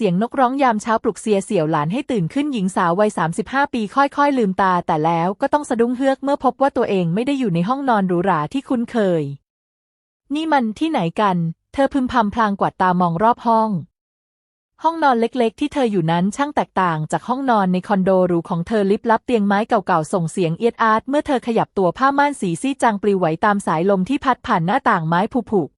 เสียงนกร้องยามเช้าปลุกเสียเสี่ยวหลานให้ตื่นขึ้นหญิงสาววัย 35 ปีค่อยๆ ลืมตา แต่แล้วก็ต้องสะดุ้งเฮือกเมื่อพบว่าตัวเองไม่ได้อยู่ในห้องนอนหรูหราที่คุ้นเคย นี่มันที่ไหนกัน เธอพึมพำพลางกวาดตามองรอบห้อง ห้องนอนเล็กๆ ที่เธออยู่นั้นช่างแตกต่างจากห้องนอนในคอนโดหรูของเธอลิบลับเตียงไม้เก่าๆส่งเสียงเอียดอาร์ตเมื่อเธอขยับตัวผ้าม่านสีซีจางปลิวไหวตามสายลมที่พัดผ่านหน้าต่างไม้ผุๆ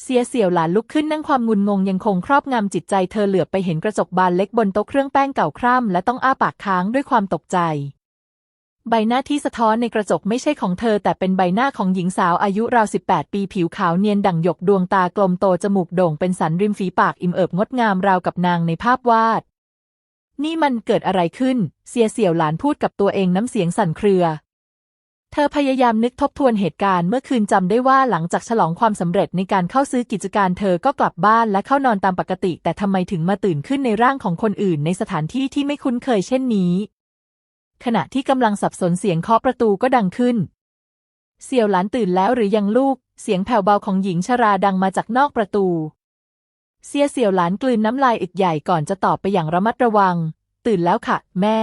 เสียเสี่ยวหลานลุกขึ้นนั่งความงุนงงยังคงครอบงำจิตใจเธอเหลือบไปเห็นกระจกบานเล็กบนโต๊ะเครื่องแป้งเก่าคร่ำและต้องอ้าปากค้างด้วยความตกใจ ใบหน้าที่สะท้อนในกระจกไม่ใช่ของเธอ แต่เป็นใบหน้าของหญิงสาวอายุราว 18 ปีผิวขาวเนียนดั่งหยกดวงตากลมโตจมูกโด่งเป็นสันริมฝีปากอิ่มเอิบงดงามราวกับนางในภาพวาด นี่มันเกิดอะไรขึ้น เสียเสี่ยวหลานพูดกับตัวเองน้ำเสียงสั่นเครือ เธอพยายามนึกทบทวนเหตุการณ์เมื่อคืนจำได้ว่าหลังจากฉลองความสำเร็จในการเข้าซื้อกิจการเธอก็กลับบ้านและเข้านอนตามปกติ แต่ทำไมถึงมาตื่นขึ้นในร่างของคนอื่นในสถานที่ที่ไม่คุ้นเคยเช่นนี้ ขณะที่กำลังสับสนเสียงเคาะประตูก็ดังขึ้น เสี่ยวหลานตื่นแล้วหรือยังลูก เสียงแผ่วเบาของหญิงชราดังมาจากนอกประตู เสียเสี่ยวหลานกลืนน้ำลายอึกใหญ่ก่อนจะตอบไปอย่างระมัดระวัง ตื่นแล้วค่ะ แม่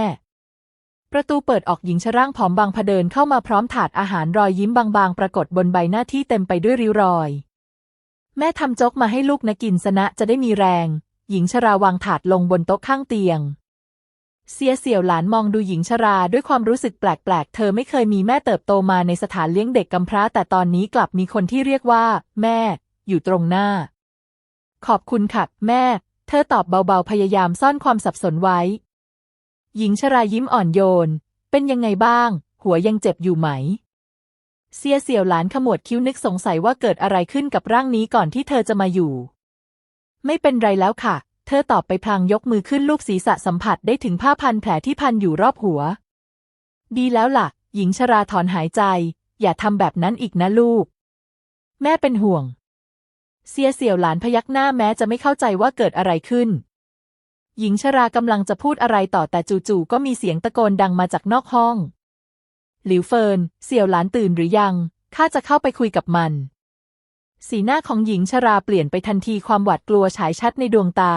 ประตูเปิดออกหญิงชร่างผอมบางพเดินเข้ามาพร้อมถาดอาหารรอยยิ้มบางๆ ปรากฏบนใบหน้าที่เต็มไปด้วยริ้วรอย แม่ทำโจ๊กมาให้ลูกนะกินสนะจะได้มีแรง หญิงชราวางถาดลงบนโต๊ะข้างเตียง เสียเสี่ยวหลานมองดูหญิงชราด้วยความรู้สึกแปลกๆ เธอไม่เคยมีแม่เติบโตมาในสถานเลี้ยงเด็กกำพร้า แต่ตอนนี้กลับมีคนที่เรียกว่า แม่ อยู่ตรงหน้า ขอบคุณค่ะแม่ เธอตอบเบาๆพยายามซ่อนความสับสนไว้ หญิงชรายิ้มอ่อนโยน เป็นยังไงบ้าง หัวยังเจ็บอยู่ไหม เสียเสี่ยวหลานขมวดคิ้วนึกสงสัยว่าเกิดอะไรขึ้นกับร่างนี้ก่อนที่เธอจะมาอยู่ ไม่เป็นไรแล้วค่ะ เธอตอบไปพลางยกมือขึ้นลูบศีรษะสัมผัสได้ถึงผ้าพันแผลที่พันอยู่รอบหัว ดีแล้วล่ะ หญิงชราถอนหายใจ อย่าทำแบบนั้นอีกนะลูก แม่เป็นห่วง เสียเสี่ยวหลานพยักหน้าแม้จะไม่เข้าใจว่าเกิดอะไรขึ้น หญิงชรากำลังจะพูดอะไรต่อแต่จู่ๆก็มีเสียงตะโกนดังมาจากนอกห้อง หลิวเฟินเสี่ยวหลานตื่นหรือยัง ข้าจะเข้าไปคุยกับมัน สีหน้าของหญิงชราเปลี่ยนไปทันทีความหวาดกลัวฉายชัดในดวงตา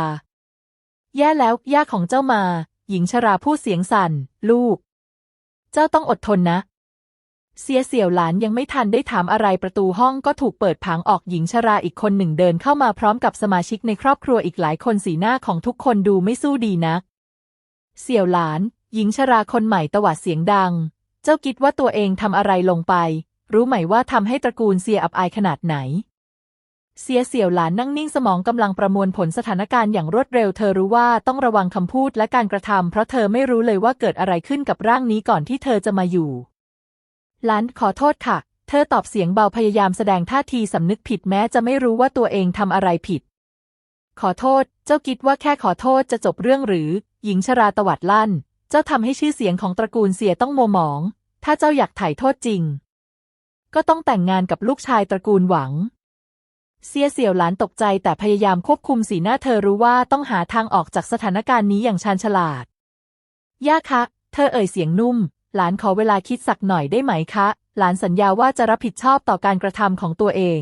แย่แล้วย่าของเจ้ามา หญิงชราพูดเสียงสั่น ลูก เจ้าต้องอดทนนะ เสียเสี่ยวหลานยังไม่ทันได้ถามอะไรประตูห้องก็ถูกเปิดผางออกหญิงชราอีกคนหนึ่งเดินเข้ามาพร้อมกับสมาชิกในครอบครัวอีกหลายคนสีหน้าของทุกคนดูไม่สู้ดีนัก เสี่ยวหลาน หญิงชราคนใหม่ตวาดเสียงดัง เจ้าคิดว่าตัวเองทำอะไรลงไป รู้ไหมว่าทำให้ตระกูลเสียอับอายขนาดไหน เสียเสี่ยวหลานนั่งนิ่งสมองกำลังประมวลผลสถานการณ์อย่างรวดเร็วเธอรู้ว่าต้องระวังคำพูดและการกระทำเพราะเธอไม่รู้เลยว่าเกิดอะไรขึ้นกับร่างนี้ก่อนที่เธอจะมาอยู่ ลานขอโทษค่ะ เธอตอบเสียงเบาพยายามแสดงท่าทีสำนึกผิดแม้จะไม่รู้ว่าตัวเองทำอะไรผิด ขอโทษ เจ้าคิดว่าแค่ขอโทษจะจบเรื่องหรือ หญิงชราตวัดลั่น เจ้าทำให้ชื่อเสียงของตระกูลเสียต้องโมหมอง ถ้าเจ้าอยากไถ่โทษจริง ก็ต้องแต่งงานกับลูกชายตระกูลหวังเสียเสี่ยวหลานตกใจแต่พยายามควบคุมสีหน้าเธอรู้ว่าต้องหาทางออกจากสถานการณ์นี้อย่างชาญฉลาด ย่าคะ เธอเอ่ยเสียงนุ่ม หลานขอเวลาคิดสักหน่อยได้ไหมคะ หลานสัญญาว่าจะรับผิดชอบต่อการกระทำของตัวเอง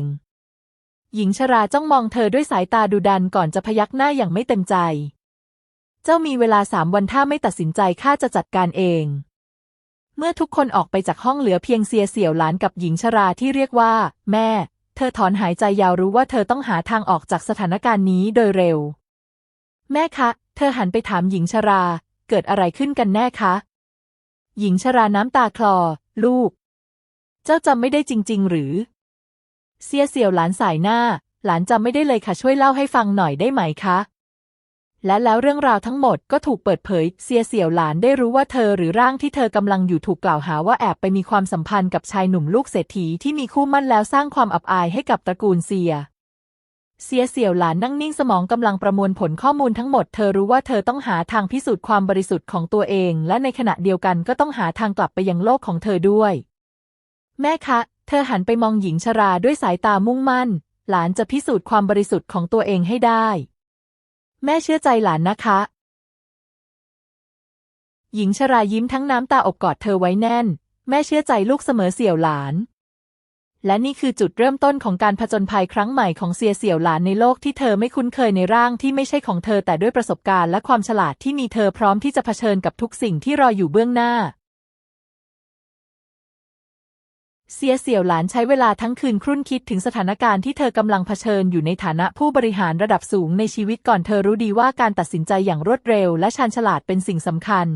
หญิงชราจ้องมองเธอด้วยสายตาดุดันก่อนจะพยักหน้าอย่างไม่เต็มใจ เจ้ามีเวลาสามวันถ้าไม่ตัดสินใจข้าจะจัดการเอง เมื่อทุกคนออกไปจากห้องเหลือเพียงเสียเสี่ยวหลานกับหญิงชราที่เรียกว่า แม่ เธอถอนหายใจยาวรู้ว่าเธอต้องหาทางออกจากสถานการณ์นี้โดยเร็ว แม่คะ เธอหันไปถามหญิงชรา เกิดอะไรขึ้นกันแน่คะ หญิงชราน้ำตาคลอ ลูก เจ้าจำไม่ได้จริง ๆ หรือ เสียเสี่ยวหลานสายหน้า หลานจำไม่ได้เลยค่ะช่วยเล่าให้ฟังหน่อยได้ไหมคะ และแล้วเรื่องราวทั้งหมดก็ถูกเปิดเผย เสียเสี่ยวหลานได้รู้ว่าเธอหรือร่างที่เธอกำลังอยู่ถูกกล่าวหาว่าแอบไปมีความสัมพันธ์กับชายหนุ่มลูกเศรษฐีที่มีคู่มั่นแล้วสร้างความอับอายให้กับตระกูลเสีย เสียเสี่ยวหลานนั่งนิ่งสมองกำลังประมวลผลข้อมูลทั้งหมด เธอรู้ว่าเธอต้องหาทางพิสูจน์ความบริสุทธิ์ของตัวเอง และในขณะเดียวกันก็ต้องหาทางกลับไปยังโลกของเธอด้วย แม่คะ เธอหันไปมองหญิงชราด้วยสายตามุ่งมั่น หลานจะพิสูจน์ความบริสุทธิ์ของตัวเองให้ได้ แม่เชื่อใจหลานนะคะ หญิงชรายิ้มทั้งน้ำตาอบกอดเธอไว้แน่น แม่เชื่อใจลูกเสมอเสี่ยวหลาน และนี่คือจุดเริ่มต้นของการผจญภัยครั้งใหม่ของเซียเสี่ยวหลานในโลกที่เธอไม่คุ้นเคยในร่างที่ไม่ใช่ของเธอแต่ด้วยประสบการณ์และความฉลาดที่มีเธอพร้อมที่จะเผชิญกับทุกสิ่งที่รออยู่เบื้องหน้า เซียเสี่ยวหลานใช้เวลาทั้งคืนครุ่นคิดถึงสถานการณ์ที่เธอกำลังเผชิญอยู่ในฐานะผู้บริหารระดับสูงในชีวิตก่อนเธอรู้ดีว่าการตัดสินใจอย่างรวดเร็วและชาญฉลาดเป็นสิ่งสำคัญ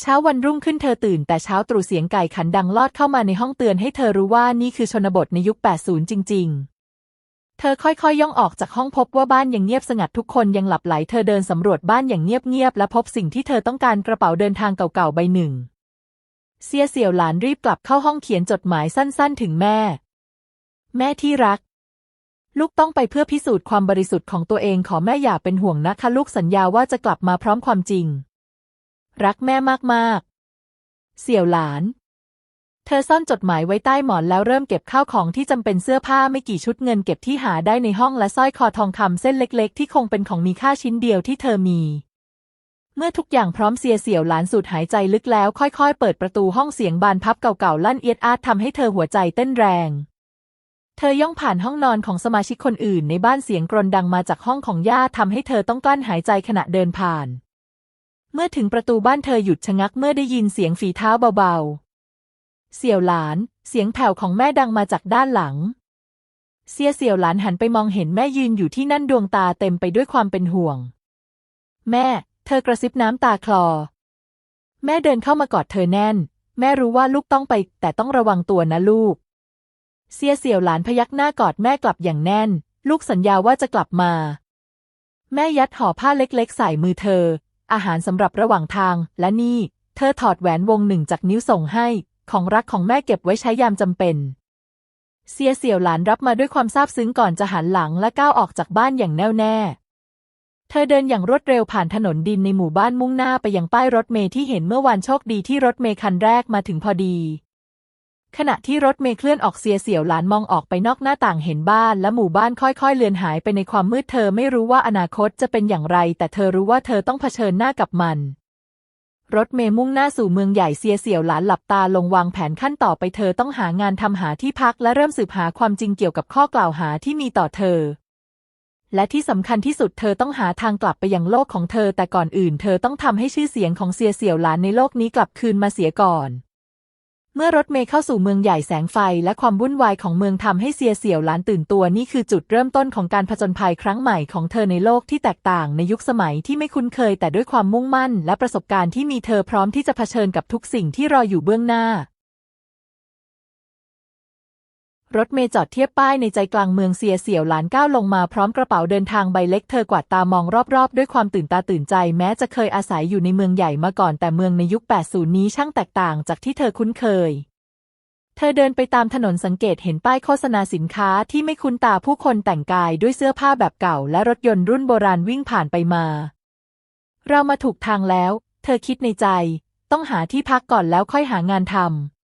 เช้าวันรุ่งขึ้นเธอตื่นแต่เช้าตรู่เสียงไก่ขันดังลอดเข้ามาในห้องเตือนให้เธอรู้ว่านี่คือชนบทในยุค 80 จริง ๆเธอค่อยๆ ย่องออกจากห้องพบว่าบ้านยังเงียบสงัดทุกคนยังหลับไหลเธอเดินสำรวจบ้านอย่างเงียบๆและพบสิ่งที่เธอต้องการกระเป๋าเดินทางเก่าๆ ใบหนึ่งเสียเสี่ยวหลานรีบกลับเข้าห้องเขียนจดหมายสั้นๆ ถึงแม่ แม่ที่รัก ลูกต้องไปเพื่อพิสูจน์ความบริสุทธิ์ของตัวเองขอแม่อย่าเป็นห่วงนะคะ ลูกสัญญาว่าจะกลับมาพร้อมความจริง รักแม่มากๆ เสี่ยวหลาน เธอซ่อนจดหมายไว้ใต้หมอนแล้วเริ่มเก็บข้าวของที่จำเป็นเสื้อผ้าไม่กี่ชุดเงินเก็บที่หาได้ในห้องและสร้อยคอทองคำเส้นเล็ก ๆ ที่คงเป็นของมีค่าชิ้นเดียวที่เธอมี เมื่อทุกอย่างพร้อมเสียเสี่ยวหลานสูดหายใจลึกแล้วค่อยๆ เปิดประตูห้องเสียงบานพับเก่าๆลั่นเอียดอาดทำให้เธอหัวใจเต้นแรงเธอย่องผ่านห้องนอนของสมาชิกคนอื่นในบ้านเสียงกรนดังมาจากห้องของย่าทำให้เธอต้องกลั้นหายใจขณะเดินผ่าน มื่อถึงประตูบ้านเธอหยุดชะงักเมื่อได้ยินเสียงฝีเท้าเบาๆ เสี่ยวหลาน เสียงแผ่วของแม่ดังมาจากด้านหลัง เสียเสี่ยวหลานหันไปมองเห็นแม่ยืนอยู่ที่นั่นดวงตาเต็มไปด้วยความเป็นห่วง แม่ เธอกระซิบน้ำตาคลอ แม่เดินเข้ามากอดเธอแน่น แม่รู้ว่าลูกต้องไป แต่ต้องระวังตัวนะลูก เสียเสี่ยวหลานพยักหน้ากอดแม่กลับอย่างแน่น ลูกสัญญาว่าจะกลับมา แม่ยัดห่อผ้าเล็กๆ ใส่มือเธอ อาหารสำหรับระหว่างทาง และนี่ เธอถอดแหวนวงหนึ่งจากนิ้วส่งให้ ของรักของแม่เก็บไว้ใช้ยามจำเป็นเสียเสี่ยวหลานรับมาด้วยความซาบซึ้งก่อนจะหันหลังและก้าวออกจากบ้านอย่างแน่วแน่ เธอเดินอย่างรวดเร็วผ่านถนนดินในหมู่บ้านมุ่งหน้าไปยังป้ายรถเมล์ที่เห็นเมื่อวานโชคดีที่รถเมล์คันแรกมาถึงพอดี ขณะที่รถเมล์เคลื่อนออกเสียเสี่ยวหลานมองออกไปนอกหน้าต่างเห็นบ้านและหมู่บ้านค่อยๆ เลือนหายไปในความมืดเธอไม่รู้ว่าอนาคตจะเป็นอย่างไร แต่เธอรู้ว่าเธอต้องเผชิญหน้ากับมัน รถเมล์มุ่งหน้าสู่เมืองใหญ่เสียเสี่ยวหลานหลับตาลงวางแผนขั้นต่อไปเธอต้องหางานทำหาที่พักและเริ่มสืบหาความจริงเกี่ยวกับข้อกล่าวหาที่มีต่อเธอ และที่สำคัญที่สุดเธอต้องหาทางกลับไปยังโลกของเธอ แต่ก่อนอื่น เธอต้องทำให้ชื่อเสียงของเสียเสี่ยวหลานในโลกนี้กลับคืนมาเสียก่อน เมื่อรถเมย์เข้าสู่เมืองใหญ่แสงไฟและความวุ่นวายของเมืองทำให้เซียเสี่ยวหลานตื่นตัวนี่คือจุดเริ่มต้นของการผจญภัยครั้งใหม่ของเธอในโลกที่แตกต่างในยุคสมัยที่ไม่คุ้นเคยแต่ด้วยความมุ่งมั่น และประสบการณ์ที่มีเธอพร้อมที่จะเผชิญกับทุกสิ่งที่รออยู่เบื้องหน้า รถเมล์จอดเทียบป้ายในใจกลางเมืองเซียเสี่ยวหลานก้าวลงมาพร้อมกระเป๋าเดินทางใบเล็กเธอกวาดตามองรอบๆ ด้วยความตื่นตาตื่นใจแม้จะเคยอาศัยอยู่ในเมืองใหญ่มาก่อนแต่เมืองในยุค 80 นี้ช่างแตกต่างจากที่เธอคุ้นเคย เธอเดินไปตามถนนสังเกตเห็นป้ายโฆษณาสินค้าที่ไม่คุ้นตาผู้คนแต่งกายด้วยเสื้อผ้าแบบเก่า และรถยนต์รุ่นโบราณวิ่งผ่านไปมา เรามาถูกทางแล้ว เธอคิดในใจ ต้องหาที่พักก่อนแล้วค่อยหางานทำ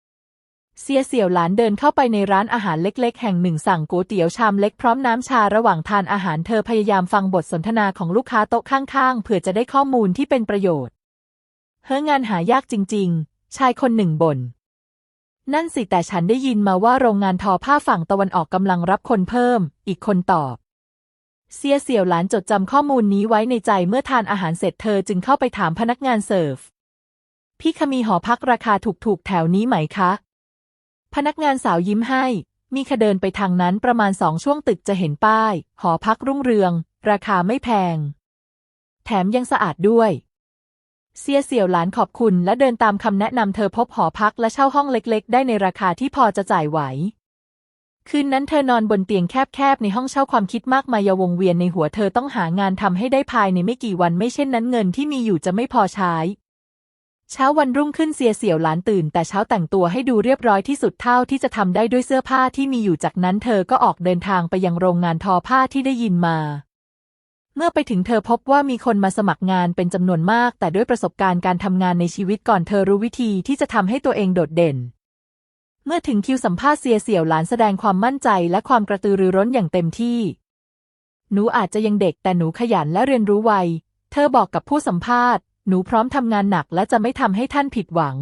เสียเสี่ยวหลานเดินเข้าไปในร้านอาหารเล็ก ๆ แห่งหนึ่งสั่งก๋วยเตี๋ยวชามเล็กพร้อมน้ำชาระหว่างทานอาหารเธอพยายามฟังบทสนทนาของลูกค้าโต๊ะข้างๆเผื่อจะได้ข้อมูลที่เป็นประโยชน์ เฮ้องานหายากจริง ๆ ชายคนหนึ่งบ่นนั่นสิแต่ฉันได้ยินมาว่าโรงงานทอผ้าฝั่งตะวันออกกำลังรับคนเพิ่ม อีกคนตอบเสียเสี่ยวหลานจดจำข้อมูลนี้ไว้ในใจเมื่อทานอาหารเสร็จเธอจึงเข้าไปถามพนักงานเสิร์ฟ พี่ขมีหอพักราคาถูกๆแถวนี้ไหมคะ พนักงานสาวยิ้มให้ มีค่ะเดินไปทางนั้นประมาณสองช่วงตึกจะเห็นป้าย หอพักรุ่งเรือง ราคาไม่แพง แถมยังสะอาดด้วยเสียเสี่ยวหลานขอบคุณและเดินตามคำแนะนำเธอพบหอพักและเช่าห้องเล็ก ๆ ได้ในราคาที่พอจะจ่ายไหว คืนนั้นเธอนอนบนเตียงแคบๆ ในห้องเช่าความคิดมากมายวงเวียนในหัวเธอต้องหางานทำให้ได้ภายในไม่กี่วันไม่เช่นนั้นเงินที่มีอยู่จะไม่พอใช้ เช้าวันรุ่งขึ้นเสียเสี่ยวหลานตื่น แต่เช้าแต่งตัวให้ดูเรียบร้อยที่สุดเท่าที่จะทำได้ด้วยเสื้อผ้าที่มีอยู่จากนั้นเธอก็ออกเดินทางไปยังโรงงานทอผ้าที่ได้ยินมา เมื่อไปถึงเธอพบว่ามีคนมาสมัครงานเป็นจำนวนมาก แต่ด้วยประสบการณ์การทำงานในชีวิตก่อนเธอรู้วิธีที่จะทำให้ตัวเองโดดเด่น เมื่อถึงคิวสัมภาษณ์เสียเสี่ยวหลานแสดงความมั่นใจและความกระตือรือร้นอย่างเต็มที่ หนูอาจจะยังเด็กแต่หนูขยันและเรียนรู้ไวเธอบอกกับผู้สัมภาษณ์ หนูพร้อมทำงานหนักและจะไม่ทำให้ท่านผิดหวัง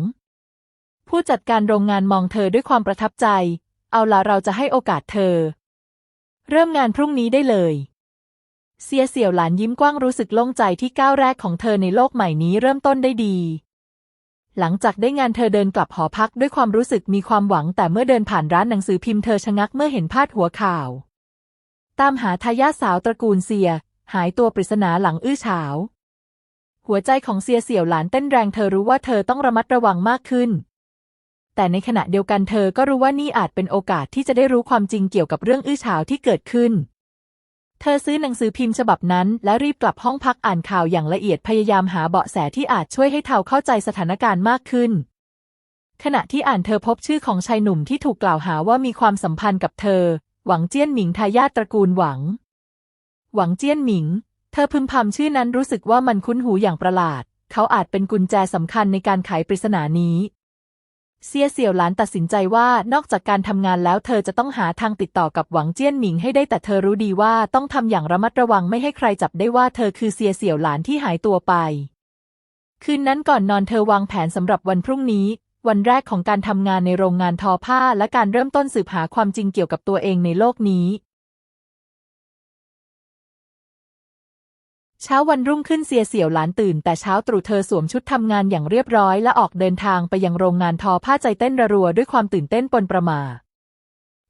ผู้จัดการโรงงานมองเธอด้วยความประทับใจ เอาละเราจะให้โอกาสเธอ เริ่มงานพรุ่งนี้ได้เลย เสียเสี่ยวหลานยิ้มกว้างรู้สึกโล่งใจที่ก้าวแรกของเธอในโลกใหม่นี้เริ่มต้นได้ดี หลังจากได้งานเธอเดินกลับหอพักด้วยความรู้สึกมีความหวัง แต่เมื่อเดินผ่านร้านหนังสือพิมพ์เธอชะงักเมื่อเห็นพาดหัวข่าว ตามหาทายาทสาวตระกูลเซีย หายตัวปริศนาหลังอื้อฉาว หัวใจของเซียเสี่ยวหลานเต้นแรงเธอรู้ว่าเธอต้องระมัดระวังมากขึ้น แต่ในขณะเดียวกันเธอก็รู้ว่านี่อาจเป็นโอกาสที่จะได้รู้ความจริงเกี่ยวกับเรื่องอื้อฉาวที่เกิดขึ้น เธอซื้อหนังสือพิมพ์ฉบับนั้น และรีบกลับห้องพักอ่านข่าวอย่างละเอียดพยายามหาเบาะแสที่อาจช่วยให้เธอเข้าใจสถานการณ์มากขึ้น ขณะที่อ่านเธอพบชื่อของชายหนุ่มที่ถูกกล่าวหาว่ามีความสัมพันธ์กับเธอ หวังเจี้ยนหมิงทายาทตระกูลหวัง หวังเจี้ยนหมิง เธอพึมพำชื่อนั้นรู้สึกว่ามันคุ้นหูอย่างประหลาด เขาอาจเป็นกุญแจสำคัญในการไขปริศนานี้ เซียเสี่ยวหลานตัดสินใจว่านอกจากการทำงานแล้วเธอจะต้องหาทางติดต่อกับหวังเจี้ยนหมิงให้ได้แต่เธอรู้ดีว่าต้องทำอย่างระมัดระวังไม่ให้ใครจับได้ว่าเธอคือเซียเสี่ยวหลานที่หายตัวไป คืนนั้นก่อนนอนเธอวางแผนสำหรับวันพรุ่งนี้ วันแรกของการทำงานในโรงงานทอผ้าและการเริ่มต้นสืบหาความจริงเกี่ยวกับตัวเองในโลกนี้ เช้าวันรุ่งขึ้นเสียเสี่ยวหลานตื่น แต่เช้าตรู่เธอสวมชุดทำงานอย่างเรียบร้อยและออกเดินทางไปยังโรงงานทอผ้าใจเต้นระรัวด้วยความตื่นเต้นปนประมา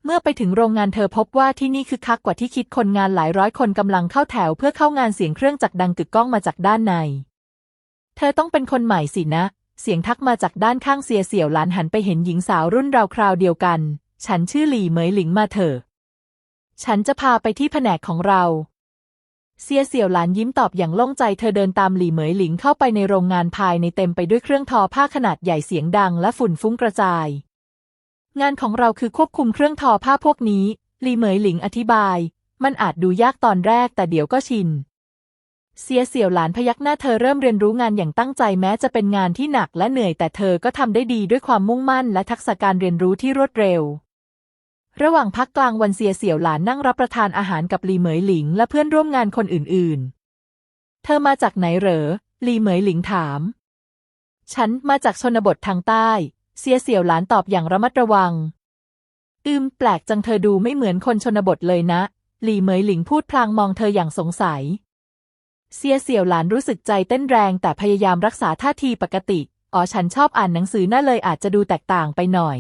เมื่อไปถึงโรงงานเธอพบว่าที่นี่คือคักกว่าที่คิดคนงานหลายร้อยคนกำลังเข้าแถวเพื่อเข้างานเสียงเครื่องจักรดังกึกก้องมาจากด้านใน เธอต้องเป็นคนใหม่สินะ เสียงทักมาจากด้านข้างเสียเสี่ยวหลานหันไปเห็นหญิงสาวรุ่นราวคราวเดียวกัน ฉันชื่อหลี่เหมยหลิงมาเถอะฉันจะพาไปที่แผนกของเรา เสียเสี่ยวหลานยิ้มตอบอย่างโล่งใจเธอเดินตามหลี่เหมยหลิงเข้าไปในโรงงานภายในเต็มไปด้วยเครื่องทอผ้าขนาดใหญ่เสียงดังและฝุ่นฟุ้งกระจาย งานของเราคือควบคุมเครื่องทอผ้าพวกนี้ หลี่เหมยหลิงอธิบาย มันอาจดูยากตอนแรกแต่เดี๋ยวก็ชินเสียเสี่ยวหลานพยักหน้าเธอเริ่มเรียนรู้งานอย่างตั้งใจแม้จะเป็นงานที่หนักและเหนื่อยแต่เธอก็ทำได้ดีด้วยความมุ่งมั่นและทักษะการเรียนรู้ที่รวดเร็ว ระหว่างพักกลางวันเสียเสี่ยวหลานนั่งรับประทานอาหารกับหลีเหมยหลิงและเพื่อนร่วมงานคนอื่นๆ เธอมาจากไหนเหรอหลีเหมยหลิงถาม ฉันมาจากชนบททางใต้ เสียเสี่ยวหลานตอบอย่างระมัดระวัง อืม แปลกจังเธอดูไม่เหมือนคนชนบทเลยนะ หลีเหมยหลิงพูดพลางมองเธออย่างสงสัย เสียเสี่ยวหลานรู้สึกใจเต้นแรงแต่พยายามรักษาท่าทีปกติ อ๋อฉันชอบอ่านหนังสือน่าเลยอาจจะดูแตกต่างไปหน่อย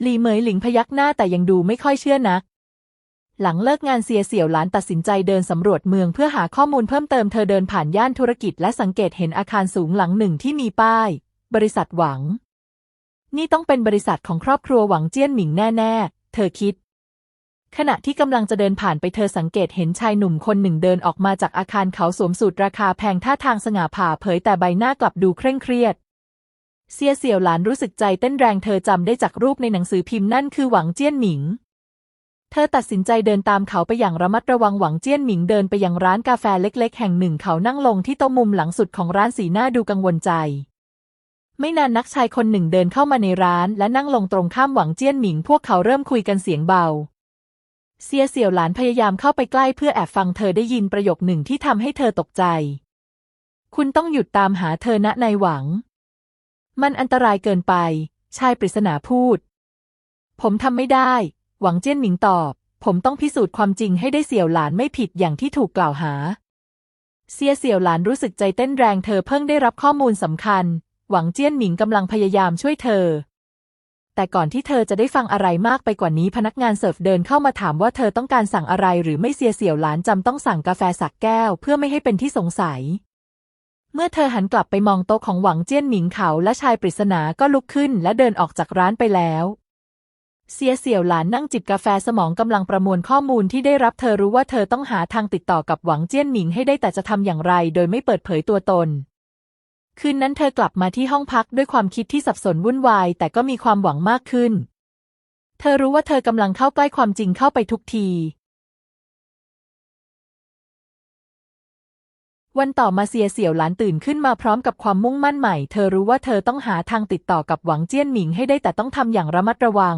หลีเหมยหลิงพยักหน้าแต่ยังดูไม่ค่อยเชื่อนัก หลังเลิกงานเสียเสี่ยวหลานตัดสินใจเดินสำรวจเมืองเพื่อหาข้อมูลเพิ่มเติมเธอเดินผ่านย่านธุรกิจและสังเกตเห็นอาคารสูงหลังหนึ่งที่มีป้าย บริษัทหวัง นี่ต้องเป็นบริษัทของครอบครัวหวังเจี้ยนหมิงแน่ๆ เธอคิด ขณะที่กำลังจะเดินผ่านไปเธอสังเกตเห็นชายหนุ่มคนหนึ่งเดินออกมาจากอาคารเขาสวมสูทราคาแพงท่าทางสง่าผ่าเผยแต่ใบหน้ากลับดูเคร่งเครียด เสียเสี่ยวหลานรู้สึกใจเต้นแรงเธอจำได้จากรูปในหนังสือพิมพ์นั่นคือหวังเจี้ยนหมิง เธอตัดสินใจเดินตามเขาไปอย่างระมัดระวังหวังเจี้ยนหมิงเดินไปยังร้านกาแฟเล็ก ๆ แห่งหนึ่งเขานั่งลงที่โต๊ะมุมหลังสุดของร้านสีหน้าดูกังวลใจ ไม่นานนักชายคนหนึ่งเดินเข้ามาในร้านและนั่งลงตรงข้ามหวังเจี้ยนหมิง พวกเขาเริ่มคุยกันเสียงเบาเสียเสี่ยวหลานพยายามเข้าไปใกล้เพื่อแอบฟังเธอได้ยินประโยคหนึ่งที่ทำให้เธอตกใจ คุณต้องหยุดตามหาเธอณนายหวัง มันอันตรายเกินไป ชายปริศนาพูด ผมทำไม่ได้ หวังเจี้ยนหมิงตอบ ผมต้องพิสูจน์ความจริงให้ได้เสี่ยวหลานไม่ผิดอย่างที่ถูกกล่าวหา เสียเสี่ยวหลานรู้สึกใจเต้นแรงเธอเพิ่งได้รับข้อมูลสำคัญ หวังเจี้ยนหมิงกำลังพยายามช่วยเธอ แต่ก่อนที่เธอจะได้ฟังอะไรมากไปกว่านี้พนักงานเสิร์ฟเดินเข้ามาถามว่าเธอต้องการสั่งอะไรหรือไม่เสียเสี่ยวหลานจำต้องสั่งกาแฟสักแก้ว เพื่อไม่ให้เป็นที่สงสัย เมื่อเธอหันกลับไปมองโต๊ะของหวังเจี้ยนหมิงเขาและชายปริศนาก็ลุกขึ้นและเดินออกจากร้านไปแล้วเสียเสี่ยวหลานนั่งจิบกาแฟสมองกำลังประมวลข้อมูลที่ได้รับเธอรู้ว่าเธอต้องหาทางติดต่อกับหวังเจี้ยนหมิงให้ได้แต่จะทำอย่างไรโดยไม่เปิดเผยตัวตน คืนนั้นเธอกลับมาที่ห้องพักด้วยความคิดที่สับสนวุ่นวาย แต่ก็มีความหวังมากขึ้น เธอรู้ว่าเธอกำลังเข้าใกล้ความจริงเข้าไปทุกที วันต่อมาเสียเสี่ยวหลานตื่นขึ้นมาพร้อมกับความมุ่งมั่นใหม่ เธอรู้ว่าเธอต้องหาทางติดต่อกับหวังเจี้ยนหมิงให้ได้แต่ต้องทำอย่างระมัดระวัง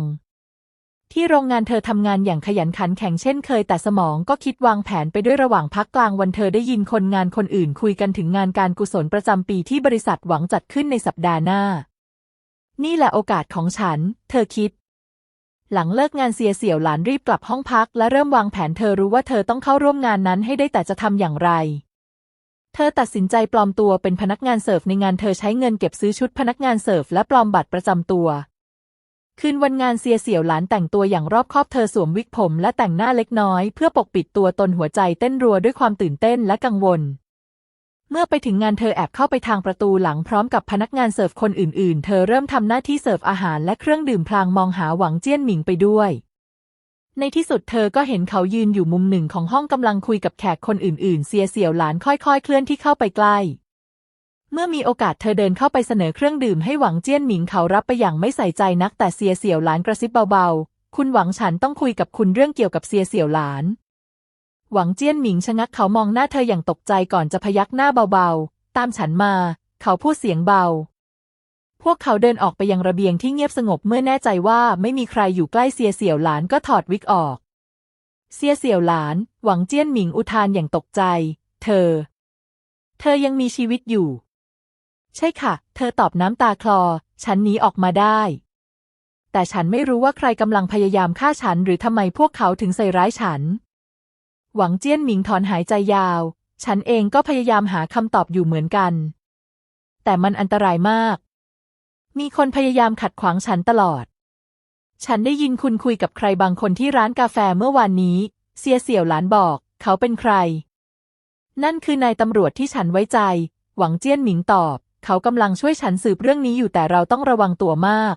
ที่โรงงานเธอทำงานอย่างขยันขันแข็งเช่นเคยแต่สมองก็คิดวางแผนไปด้วยระหว่างพักกลางวันเธอได้ยินคนงานคนอื่นคุยกันถึงงานการกุศลประจำปีที่บริษัทหวังจัดขึ้นในสัปดาห์หน้า นี่แหละโอกาสของฉัน เธอคิดหลังเลิกงานเสียเสี่ยวหลานรีบกลับห้องพัก และเริ่มวางแผนเธอรู้ว่าเธอต้องเข้าร่วมงานนั้นให้ได้แต่จะทำอย่างไร เธอตัดสินใจปลอมตัวเป็นพนักงานเสิร์ฟในงานเธอใช้เงินเก็บซื้อชุดพนักงานเสิร์ฟและปลอมบัตรประจำตัวคืนวันงานเสียเสี่ยวหลานแต่งตัวอย่างรอบคอบเธอสวมวิกผมและแต่งหน้าเล็กน้อย เพื่อปกปิดตัวตนหัวใจเต้นรัวด้วยความตื่นเต้นและกังวล เมื่อไปถึงงานเธอแอบเข้าไปทางประตูหลังพร้อมกับพนักงานเสิร์ฟคนอื่นๆ เธอเริ่มทำหน้าที่เสิร์ฟอาหารและเครื่องดื่มพลางมองหาหวังเจี้ยนหมิงไปด้วย ในที่สุดเธอก็เห็นเขายืนอยู่มุมหนึ่งของห้องกำลังคุยกับแขกคนอื่นๆ เสียเสี่ยวหลานค่อยๆ เคลื่อนที่เข้าไปใกล้ เมื่อมีโอกาสเธอเดินเข้าไปเสนอเครื่องดื่มให้หวังเจี้ยนหมิงเขารับไปอย่างไม่ใส่ใจนักแต่เสียเสี่ยวหลานกระซิบเบาๆ คุณหวังฉันต้องคุยกับคุณเรื่องเกี่ยวกับเสียเสี่ยวหลาน หวังเจี้ยนหมิงชะงักเขามองหน้าเธออย่างตกใจก่อนจะพยักหน้าเบาๆ ตามฉันมา เขาพูดเสียงเบา พวกเขาเดินออกไปยังระเบียงที่เงียบสงบเมื่อแน่ใจว่าไม่มีใครอยู่ใกล้เสียเสี่ยวหลานก็ถอดวิกออกเสียเสี่ยวหลาน หวังเจี้ยนหมิงอุทานอย่างตกใจ เธอ เธอยังมีชีวิตอยู่ ใช่ค่ะ เธอตอบน้ำตาคลอ ฉันหนีออกมาได้ แต่ฉันไม่รู้ว่าใครกำลังพยายามฆ่าฉัน หรือทำไมพวกเขาถึงใส่ร้ายฉัน หวังเจี้ยนหมิงถอนหายใจยาว ฉันเองก็พยายามหาคำตอบอยู่เหมือนกัน แต่มันอันตรายมาก มีคนพยายามขัดขวางฉันตลอด ฉันได้ยินคุณคุยกับใครบางคนที่ร้านกาแฟเมื่อวานนี้ เสียเสี่ยวหลานบอก เขาเป็นใคร นั่นคือนายตำรวจที่ฉันไว้ใจ หวังเจี้ยนหมิงตอบ เขากำลังช่วยฉันสืบเรื่องนี้อยู่แต่เราต้องระวังตัวมาก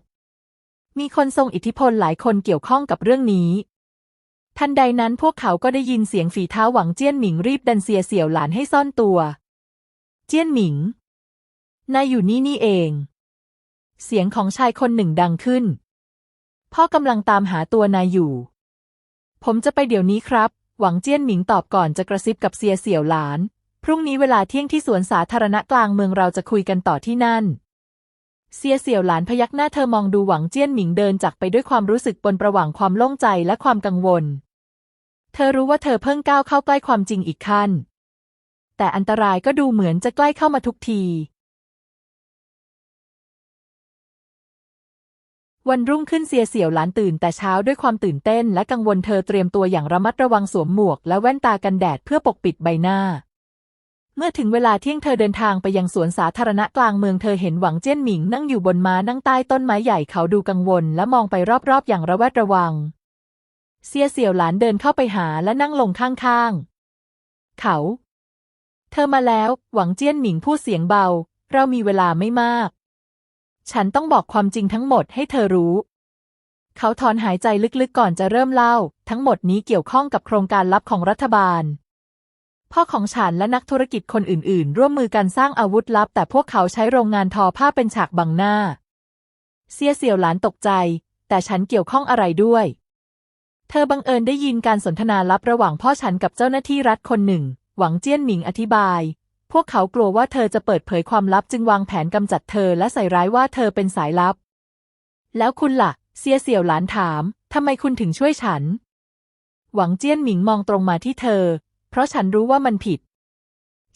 มีคนทรงอิทธิพลหลายคนเกี่ยวข้องกับเรื่องนี้ ทันใดนั้นพวกเขาก็ได้ยินเสียงฝีเท้าหวังเจี้ยนหมิงรีบดันเสียเสี่ยวหลานให้ซ่อนตัว เจี้ยนหมิงนายอยู่นี่นี่เอง เสียงของชายคนหนึ่งดังขึ้น พ่อกำลังตามหาตัวนายอยู่ ผมจะไปเดี๋ยวนี้ครับ หวังเจี้ยนหมิงตอบก่อนจะกระซิบกับเสียเสี่ยวหลาน พรุ่งนี้เวลาเที่ยงที่สวนสาธารณะกลางเมืองเราจะคุยกันต่อที่นั่นเสียเสี่ยวหลานพยักหน้าเธอมองดูหวังเจี้ยนหมิงเดินจากไปด้วยความรู้สึกปนประหว่างความโล่งใจและความกังวล เธอรู้ว่าเธอเพิ่งก้าวเข้าใกล้ความจริงอีกขั้น แต่อันตรายก็ดูเหมือนจะใกล้เข้ามาทุกที วันรุ่งขึ้นเสียเสี่ยวหลานตื่นแต่เช้าด้วยความตื่นเต้นและกังวลเธอเตรียมตัวอย่างระมัดระวังสวมหมวกและแว่นตากันแดดเพื่อปกปิดใบหน้า เมื่อถึงเวลาเที่ยงเธอเดินทางไปยังสวนสาธารณะกลางเมืองเธอเห็นหวังเจี้ยนหมิงนั่งอยู่บนม้านั่งใต้ต้นไม้ใหญ่เขาดูกังวลและมองไปรอบๆ อย่างระแวดระวัง เสียเสี่ยวหลานเดินเข้าไปหาและนั่งลงข้างๆ เขา เธอมาแล้ว หวังเจี้ยนหมิงพูดเสียงเบา เรามีเวลาไม่มาก ฉันต้องบอกความจริงทั้งหมดให้เธอรู้ เขาถอนหายใจลึกๆก่อนจะเริ่มเล่า ทั้งหมดนี้เกี่ยวข้องกับโครงการลับของรัฐบาล พ่อของฉันและนักธุรกิจคนอื่น ๆ ร่วมมือกันสร้างอาวุธลับ แต่พวกเขาใช้โรงงานทอผ้าเป็นฉากบังหน้าเสียเสี่ยวหลานตกใจ แต่ฉันเกี่ยวข้องอะไรด้วย เธอบังเอิญได้ยินการสนทนาลับระหว่างพ่อฉันกับเจ้าหน้าที่รัฐคนหนึ่ง หวังเจี้ยนหมิงอธิบาย พวกเขากลัวว่าเธอจะเปิดเผยความลับจึงวางแผนกำจัดเธอและใส่ร้ายว่าเธอเป็นสายลับ แล้วคุณล่ะเสียเสี่ยวหลานถาม ทำไมคุณถึงช่วยฉัน หวังเจี้ยนหมิงมองตรงมาที่เธอ เพราะฉันรู้ว่ามันผิด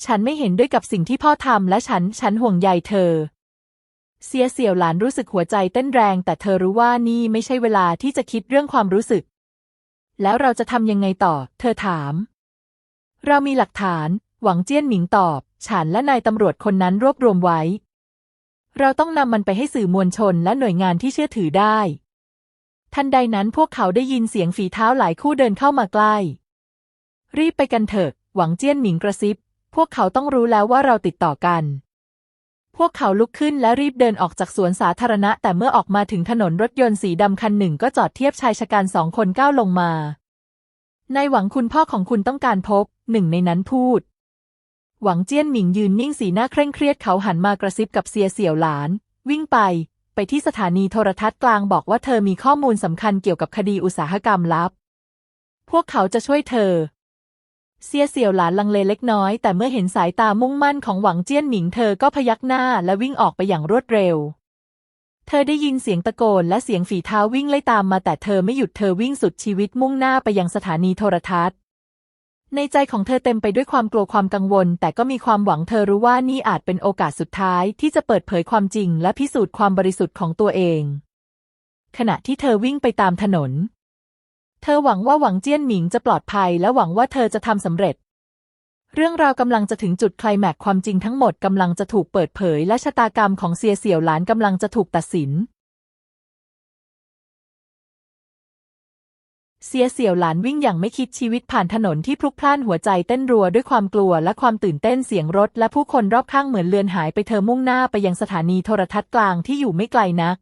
ฉันไม่เห็นด้วยกับสิ่งที่พ่อทำและฉัน ฉันห่วงใยเธอเสียเสี่ยวหลานรู้สึกหัวใจเต้นแรง แต่เธอรู้ว่านี่ไม่ใช่เวลาที่จะคิดเรื่องความรู้สึก แล้วเราจะทำยังไงต่อ เธอถาม เรามีหลักฐาน หวังเจี้ยนหมิงตอบ ฉันและนายตำรวจคนนั้นรวบรวมไว้ เราต้องนำมันไปให้สื่อมวลชนและหน่วยงานที่เชื่อถือได้ ทันใดนั้นพวกเขาได้ยินเสียงฝีเท้าหลายคู่เดินเข้ามาใกล้ รีบไปกันเถอะ หวังเจี้ยนหมิงกระซิบ พวกเขาต้องรู้แล้วว่าเราติดต่อกัน พวกเขาลุกขึ้นและรีบเดินออกจากสวนสาธารณะ แต่เมื่อออกมาถึงถนนรถยนต์สีดำคันหนึ่งก็จอดเทียบชายชะกันสองคนก้าวลงมานายหวังคุณพ่อของคุณต้องการพบ หนึ่งในนั้นพูด หวังเจี้ยนหมิงยืนนิ่งสีหน้าเคร่งเครียดเขาหันมากระซิบกับเซียเสี่ยวหลาน วิ่งไป ไปที่สถานีโทรทัศน์กลางบอกว่าเธอมีข้อมูลสำคัญเกี่ยวกับคดีอุตสาหกรรมลับ พวกเขาจะช่วยเธอ เซียเสี่ยวหลานลังเลเล็กน้อย แต่เมื่อเห็นสายตามุ่งมั่นของหวังเจี้ยนหมิงเธอก็พยักหน้าและวิ่งออกไปอย่างรวดเร็วเธอได้ยินเสียงตะโกนและเสียงฝีเท้าวิ่งไล่ตามมาแต่เธอไม่หยุดเธอวิ่งสุดชีวิตมุ่งหน้าไปยังสถานีโทรทัศน์ ในใจของเธอเต็มไปด้วยความกลัวความกังวล แต่ก็มีความหวังเธอรู้ว่านี่อาจเป็นโอกาสสุดท้ายที่จะเปิดเผยความจริงและพิสูจน์ความบริสุทธิ์ของตัวเอง ขณะที่เธอวิ่งไปตามถนน เธอหวังว่าหวังเจี้ยนหมิงจะปลอดภัย และหวังว่าเธอจะทำสำเร็จ เรื่องราวกำลังจะถึงจุดไคลแม็กความจริงทั้งหมดกำลังจะถูกเปิดเผย และชะตากรรมของเซียเสี่ยวหลานกำลังจะถูกตัดสิน เสียเสี่ยวหลานวิ่งอย่างไม่คิดชีวิตผ่านถนนที่พลุกพล่านหัวใจเต้นรัวด้วยความกลัวและความตื่นเต้นเสียงรถและผู้คนรอบข้างเหมือนเลือนหายไปเธอมุ่งหน้าไปยังสถานีโทรทัศน์กลางที่อยู่ไม่ไกลนัก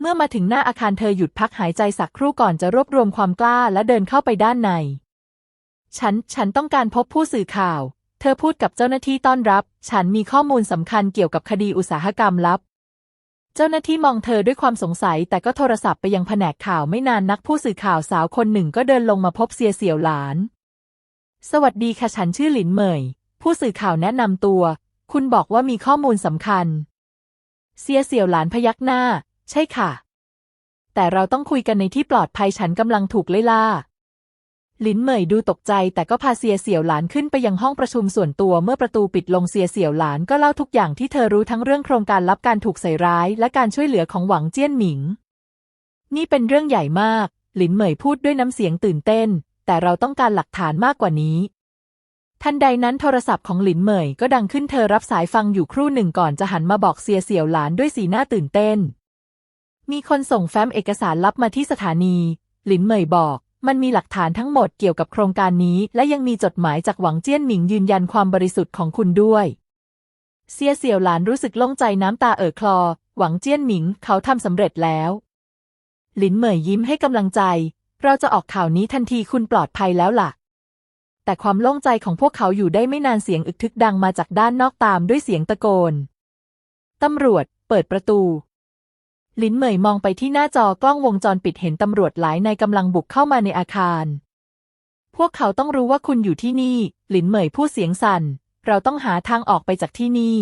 เมื่อมาถึงหน้าอาคารเธอหยุดพักหายใจสักครู่ก่อนจะรวบรวมความกล้าและเดินเข้าไปด้านใน ฉัน ฉันต้องการพบผู้สื่อข่าว เธอพูดกับเจ้าหน้าที่ต้อนรับ ฉันมีข้อมูลสำคัญเกี่ยวกับคดีอุตสาหกรรมลับ เจ้าหน้าที่มองเธอด้วยความสงสัย แต่ก็โทรศัพท์ไปยังแผนกข่าวไม่นานนักผู้สื่อข่าวสาวคนหนึ่งก็เดินลงมาพบเซียเสี่ยวหลาน สวัสดีค่ะฉันชื่อหลินเหมย ผู้สื่อข่าวแนะนำตัว คุณบอกว่ามีข้อมูลสำคัญ เซียเสี่ยวหลานพยักหน้า ใช่ค่ะ แต่เราต้องคุยกันในที่ปลอดภัยฉันกำลังถูกไล่ล่า ลินเหมยดูตกใจแต่ก็พาเซียเสี่ยวหลานขึ้นไปยังห้องประชุมส่วนตัวเมื่อประตูปิดลงเซียเสี่ยวหลานก็เล่าทุกอย่างที่เธอรู้ทั้งเรื่องโครงการลับการถูกใส่ร้าย และการช่วยเหลือของหวังเจี้ยนหมิง นี่เป็นเรื่องใหญ่มากหลินเหมยพูดด้วยน้ำเสียงตื่นเต้น แต่เราต้องการหลักฐานมากกว่านี้ ทันใดนั้นโทรศัพท์ของหลินเหมยก็ดังขึ้นเธอรับสายฟังอยู่ครู่หนึ่งก่อนจะหันมาบอกเซียเสี่ยวหลานด้วยสีหน้าตื่นเต้น มีคนส่งแฟ้มเอกสารลับมาที่สถานี หลินเหมยบอก มันมีหลักฐานทั้งหมดเกี่ยวกับโครงการนี้ และยังมีจดหมายจากหวังเจี้ยนหมิงยืนยันความบริสุทธิ์ของคุณด้วย เซียเสี่ยวหลานรู้สึกโล่งใจน้ำตาเอ่อคลอ หวังเจี้ยนหมิงเขาทำสำเร็จแล้ว หลินเหมยยิ้มให้กำลังใจ เราจะออกข่าวนี้ทันทีคุณปลอดภัยแล้วล่ะ แต่ความโล่งใจของพวกเขาอยู่ได้ไม่นานเสียงอึกทึกดังมาจากด้านนอกตามด้วยเสียงตะโกนตำรวจ เปิดประตู ลินเหมยมองไปที่หน้าจอกล้องวงจรปิดเห็นตำรวจหลายนายกำลังบุกเข้ามาในอาคาร พวกเขาต้องรู้ว่าคุณอยู่ที่นี่ หลินเหมยพูดเสียงสั่น เราต้องหาทางออกไปจากที่นี่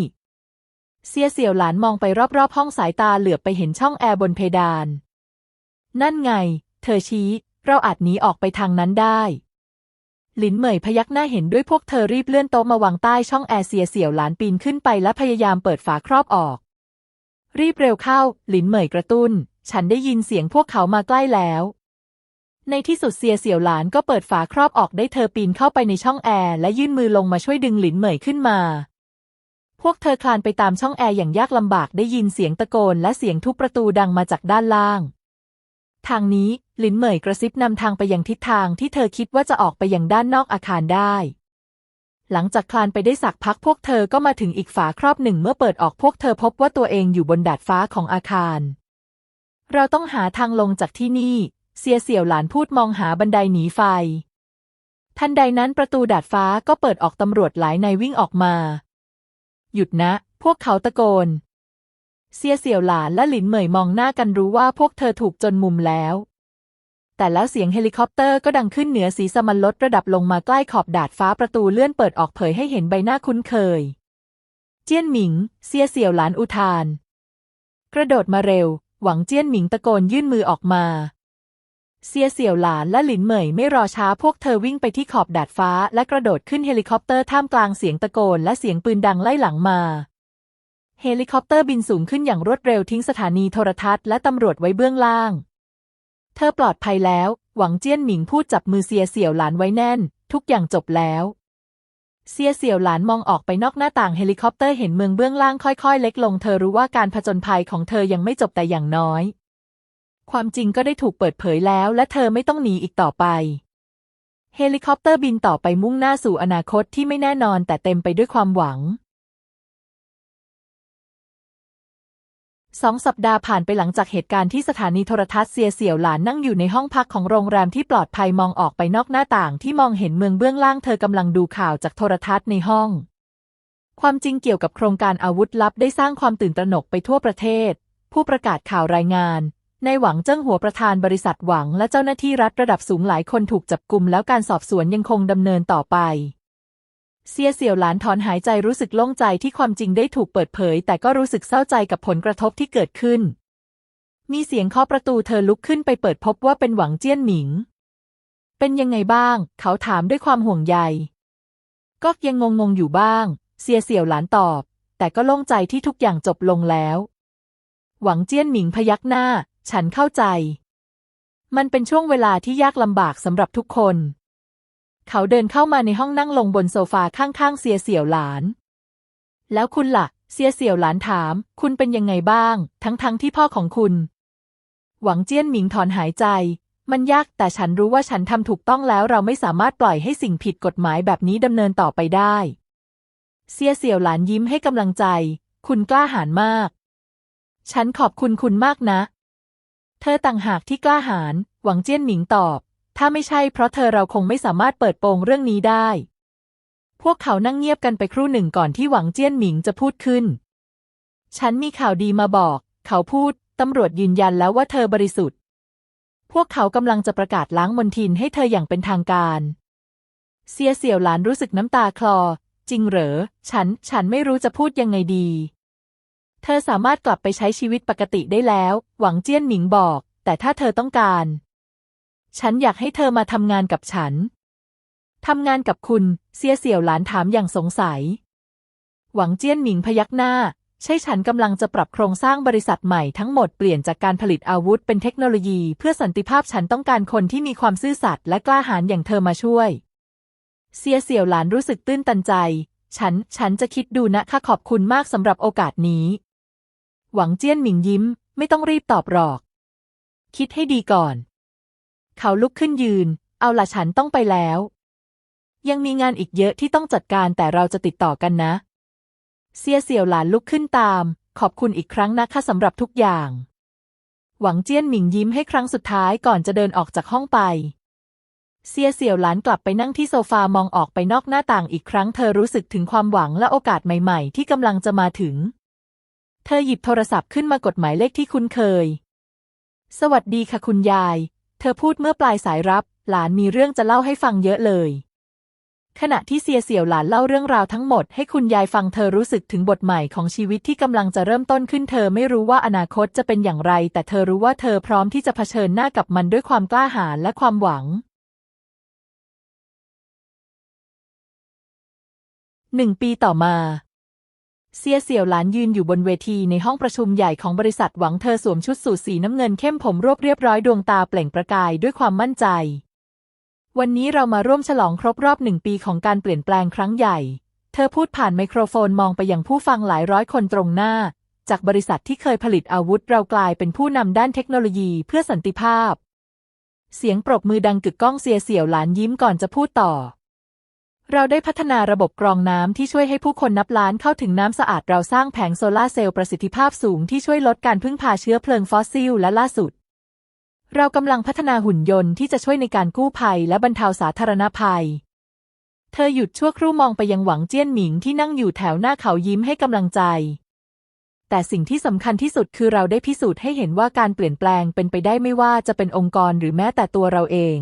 เซียเสี่ยวหลานมองไปรอบๆ ห้องสายตาเหลือบไปเห็นช่องแอร์บนเพดาน นั่นไง เธอชี้ เราอาจหนีออกไปทางนั้นได้ หลินเหมยพยักหน้าเห็นด้วยพวกเธอรีบเลื่อนโต๊ะมาวางใต้ช่องแอร์เซียเสี่ยวหลานปีนขึ้นไปและพยายามเปิดฝาครอบออก รีบเร็วเข้า หลินเหมยกระตุ้น ฉันได้ยินเสียงพวกเขามาใกล้แล้ว ในที่สุดเซียเสี่ยวหลานก็เปิดฝาครอบออกได้เธอปีนเข้าไปในช่องแอร์และยื่นมือลงมาช่วยดึงหลินเหมยขึ้นมา พวกเธอคลานไปตามช่องแอร์อย่างยากลำบากได้ยินเสียงตะโกนและเสียงทุบประตูดังมาจากด้านล่าง ทางนี้หลินเหมยกระซิบนำทางไปยังทิศทางที่เธอคิดว่าจะออกไปยังด้านนอกอาคารได้ หลังจากคลานไปได้สักพักพวกเธอก็มาถึงอีกฝาครอบหนึ่งเมื่อเปิดออกพวกเธอพบว่าตัวเองอยู่บนดาดฟ้าของอาคาร เราต้องหาทางลงจากที่นี่เซียเสี่ยวหลานพูดมองหาบันไดหนีไฟ ทันใดนั้นประตูดาดฟ้าก็เปิดออกตำรวจหลายนายวิ่งออกมา หยุดนะ พวกเขาตะโกนเซียเสี่ยวหลานและหลินเหมยมองหน้ากันรู้ว่าพวกเธอถูกจนมุมแล้ว แต่แล้วเสียงเฮลิคอปเตอร์ก็ดังขึ้นเหนือศีรษะมันลดระดับลงมาใกล้ขอบดาดฟ้าประตูเลื่อนเปิดออกเผยให้เห็นใบหน้าคุ้นเคย เจี้ยนหมิงเซียเสี่ยวหลานอุทาน กระโดดมาเร็ว หวังเจี้ยนหมิงตะโกนยื่นมือออกมาเซียเสี่ยวหลานและหลินเหมยไม่รอช้าพวกเธอวิ่งไปที่ขอบดาดฟ้า และกระโดดขึ้นเฮลิคอปเตอร์ท่ามกลางเสียงตะโกนและเสียงปืนดังไล่หลังมาเฮลิคอปเตอร์บินสูงขึ้นอย่างรวดเร็วทิ้งสถานีโทรทัศน์และตำรวจไว้เบื้องล่าง เธอปลอดภัยแล้ว หวังเจี้ยนหมิงพูดจับมือเซียเสี่ยวหลานไว้แน่น ทุกอย่างจบแล้วเซียเสี่ยวหลานมองออกไปนอกหน้าต่างเฮลิคอปเตอร์เห็นเมืองเบื้องล่างค่อยๆ เล็กลง เธอรู้ว่าการผจญภัยของเธอยังไม่จบแต่อย่างน้อย ความจริงก็ได้ถูกเปิดเผยแล้ว และเธอไม่ต้องหนีอีกต่อไป เฮลิคอปเตอร์บินต่อไปมุ่งหน้าสู่อนาคตที่ไม่แน่นอนแต่เต็มไปด้วยความหวัง สองสัปดาห์ผ่านไปหลังจากเหตุการณ์ที่สถานีโทรทัศน์เซียเสี่ยวหลานนั่งอยู่ในห้องพักของโรงแรมที่ปลอดภัยมองออกไปนอกหน้าต่างที่มองเห็นเมืองเบื้องล่างเธอกำลังดูข่าวจากโทรทัศน์ในห้อง ความจริงเกี่ยวกับโครงการอาวุธลับได้สร้างความตื่นตระหนกไปทั่วประเทศ ผู้ประกาศข่าวรายงานในหวังเจิ้งหัวประธานบริษัทหวังและเจ้าหน้าที่รัฐระดับสูงหลายคนถูกจับกลุมแล้วการสอบสวนยังคงดำเนินต่อไป เซียเสี่ยวหลานถอนหายใจรู้สึกโล่งใจที่ความจริงได้ถูกเปิดเผย แต่ก็รู้สึกเศร้าใจกับผลกระทบที่เกิดขึ้น มีเสียงเคาะประตูเธอลุกขึ้นไปเปิดพบว่าเป็นหวังเจี้ยนหมิง เป็นยังไงบ้าง เขาถามด้วยความห่วงใยก็ยังงงๆอยู่บ้าง เซียเสี่ยวหลานตอบ แต่ก็โล่งใจที่ทุกอย่างจบลงแล้ว หวังเจี้ยนหมิงพยักหน้า ฉันเข้าใจ มันเป็นช่วงเวลาที่ยากลำบากสำหรับทุกคน เขาเดินเข้ามาในห้องนั่งลงบนโซฟาข้างๆเสียเสี่ยวหลาน แล้วคุณละ่ะ เสียเสี่ยวหลานถาม คุณเป็นยังไงบ้าง ทั้งๆทที่พ่อของคุณ หวังเจี้ยนหมิงถอนหายใจ มันยากแต่ฉันรู้ว่าฉันทำถูกต้องแล้วเราไม่สามารถปล่อยให้สิ่งผิดกฎหมายแบบนี้ดำเนินต่อไปได้ เสียเสี่ยวหลานยิ้มให้กำลังใจ คุณกล้าหาญมาก ฉันขอบคุณคุณมากนะ เธอต่างหากที่กล้าหาญหวังเจี้ยนหมิงตอบ ถ้าไม่ใช่เพราะเธอเราคงไม่สามารถเปิดโปงเรื่องนี้ได้ พวกเขานั่งเงียบกันไปครู่หนึ่งก่อนที่หวังเจี้ยนหมิงจะพูดขึ้น ฉันมีข่าวดีมาบอก เขาพูด ตำรวจยืนยันแล้วว่าเธอบริสุทธิ์ พวกเขากำลังจะประกาศล้างมนทินให้เธออย่างเป็นทางการ เสียเสี่ยวหลานรู้สึกน้ำตาคลอ จริงเหรอ ฉัน ฉันไม่รู้จะพูดยังไงดี เธอสามารถกลับไปใช้ชีวิตปกติได้แล้ว หวังเจี้ยนหมิงบอก แต่ถ้าเธอต้องการ ฉันอยากให้เธอมาทำงานกับฉัน ทำงานกับคุณ เสียเสี่ยวหลานถามอย่างสงสัย หวังเจี้ยนหมิงพยักหน้า ใช่ฉันกำลังจะปรับโครงสร้างบริษัทใหม่ทั้งหมดเปลี่ยนจากการผลิตอาวุธเป็นเทคโนโลยีเพื่อสันติภาพฉันต้องการคนที่มีความซื่อสัตย์และกล้าหาญอย่างเธอมาช่วย เสียเสี่ยวหลานรู้สึกตื้นตันใจ ฉัน ฉันจะคิดดูนะค่ะขอบคุณมากสำหรับโอกาสนี้ หวังเจี้ยนหมิงยิ้ม ไม่ต้องรีบตอบหรอก คิดให้ดีก่อน เขาลุกขึ้นยืน เอาละฉันต้องไปแล้ว ยังมีงานอีกเยอะที่ต้องจัดการแต่เราจะติดต่อกันนะเสียเสี่ยวหลานลุกขึ้นตาม ขอบคุณอีกครั้งนะคะสำหรับทุกอย่าง หวังเจี้ยนหมิงยิ้มให้ครั้งสุดท้ายก่อนจะเดินออกจากห้องไปเสียเสี่ยวหลานกลับไปนั่งที่โซฟามองออกไปนอกหน้าต่างอีกครั้งเธอรู้สึกถึงความหวังและโอกาสใหม่ๆ ที่กำลังจะมาถึง เธอหยิบโทรศัพท์ขึ้นมากดหมายเลขที่คุ้นเคย สวัสดีค่ะคุณยาย เธอพูดเมื่อปลายสายรับ หลานมีเรื่องจะเล่าให้ฟังเยอะเลย ขณะที่เสียเสี่ยวหลานเล่าเรื่องราวทั้งหมดให้คุณยายฟังเธอรู้สึกถึงบทใหม่ของชีวิตที่กำลังจะเริ่มต้นขึ้นเธอไม่รู้ว่าอนาคตจะเป็นอย่างไร แต่เธอรู้ว่าเธอพร้อมที่จะเผชิญหน้ากับมันด้วยความกล้าหาญและความหวัง หนึ่งปีต่อมา เซียเสี่ยวหลานยืนอยู่บนเวทีในห้องประชุมใหญ่ของบริษัทหวังเธอสวมชุดสูทสีน้ำเงินเข้มผมรวบเรียบร้อยดวงตาเปล่งประกายด้วยความมั่นใจ วันนี้เรามาร่วมฉลองครบรอบหนึ่งปีของการเปลี่ยนแปลงครั้งใหญ่ เธอพูดผ่านไมโครโฟนมองไปยังผู้ฟังหลายร้อยคนตรงหน้า จากบริษัทที่เคยผลิตอาวุธเรากลายเป็นผู้นำด้านเทคโนโลยีเพื่อสันติภาพ เสียงปรบมือดังกึกก้องเสียเสี่ยวหลานยิ้มก่อนจะพูดต่อ เราได้พัฒนาระบบกรองน้ำที่ช่วยให้ผู้คนนับล้านเข้าถึงน้ำสะอาดเราสร้างแผงโซลาร์เซลล์ประสิทธิภาพสูงที่ช่วยลดการพึ่งพาเชื้อเพลิงฟอสซิลและล่าสุด เรากำลังพัฒนาหุ่นยนต์ที่จะช่วยในการกู้ภัยและบรรเทาสาธารณภัย เธอหยุดชั่วครู่มองไปยังหวังเจี้ยนหมิงที่นั่งอยู่แถวหน้าเขายิ้มให้กำลังใจ แต่สิ่งที่สำคัญที่สุดคือเราได้พิสูจน์ให้เห็นว่าการเปลี่ยนแปลงเป็นไปได้ไม่ว่าจะเป็นองค์กรหรือแม้แต่ตัวเราเอง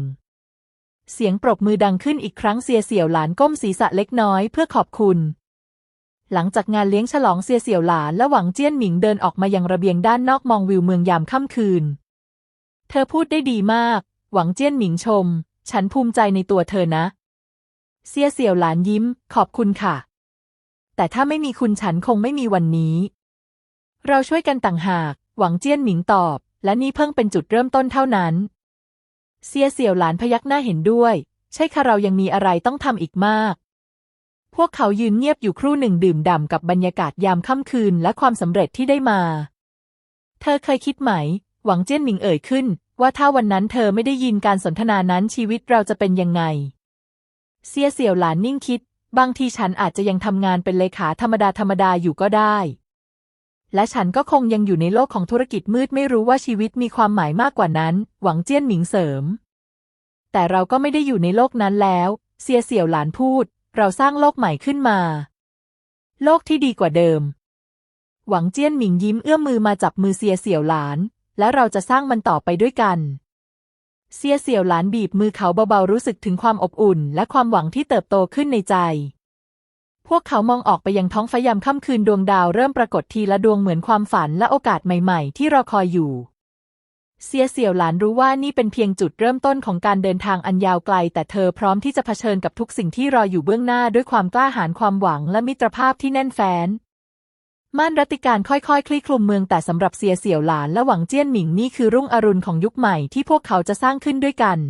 เสียงปรบมือดังขึ้นอีกครั้งเสียเสี่ยวหลานก้มศีรษะเล็กน้อยเพื่อขอบคุณ หลังจากงานเลี้ยงฉลองเสียเสี่ยวหลานและหวังเจี้ยนหมิงเดินออกมายังระเบียงด้านนอกมองวิวเมืองยามค่ำคืน เธอพูดได้ดีมาก หวังเจี้ยนหมิงชม ฉันภูมิใจในตัวเธอนะ เสียเสี่ยวหลานยิ้ม ขอบคุณค่ะ แต่ถ้าไม่มีคุณฉันคงไม่มีวันนี้ เราช่วยกันต่างหาก หวังเจี้ยนหมิงตอบ และนี่เพิ่งเป็นจุดเริ่มต้นเท่านั้น เสียเสี่ยวหลานพยักหน้าเห็นด้วย ใช่ค่ะเรายังมีอะไรต้องทำอีกมาก พวกเขายืนเงียบอยู่ครู่หนึ่งดื่มด่ำกับบรรยากาศยามค่ำคืนและความสำเร็จที่ได้มา เธอเคยคิดไหม หวังเจี้ยนหมิงเอ่ยขึ้น ว่าถ้าวันนั้นเธอไม่ได้ยินการสนทนานั้นชีวิตเราจะเป็นยังไงเสียเสี่ยวหลานนิ่งคิด บางทีฉันอาจจะยังทำงานเป็นเลขาธรรมดาธรรมดาอยู่ก็ได้ และฉันก็คงยังอยู่ในโลกของธุรกิจมืดไม่รู้ว่าชีวิตมีความหมายมากกว่านั้น หวังเจี้ยนหมิงเสริม แต่เราก็ไม่ได้อยู่ในโลกนั้นแล้ว เสียเสี่ยวหลานพูด เราสร้างโลกใหม่ขึ้นมา โลกที่ดีกว่าเดิม หวังเจี้ยนหมิงยิ้มเอื้อมมือมาจับมือเสียเสี่ยวหลาน และเราจะสร้างมันต่อไปด้วยกันเสียเสี่ยวหลานบีบมือเขาเบาๆรู้สึกถึงความอบอุ่น และความหวังที่เติบโตขึ้นในใจ พวกเขามองออกไปยังท้องฟ้ายามค่ำคืนดวงดาวเริ่มปรากฏทีละดวงเหมือนความฝันและโอกาสใหม่ๆ ที่รอคอยอยู่เสียเสี่ยวหลานรู้ว่านี่เป็นเพียงจุดเริ่มต้นของการเดินทางอันยาวไกล แต่เธอพร้อมที่จะเผชิญกับทุกสิ่งที่รออยู่เบื้องหน้าด้วยความกล้าหาญความหวังและมิตรภาพที่แน่นแฟ้นม่านรัติการค่อยๆคลี่คลุมเมืองแต่สำหรับเสียเสี่ยวหลานและหวังเจี้ยนหมิงนี่คือรุ่งอรุณของยุคใหม่ที่พวกเขาจะสร้างขึ้นด้วยกัน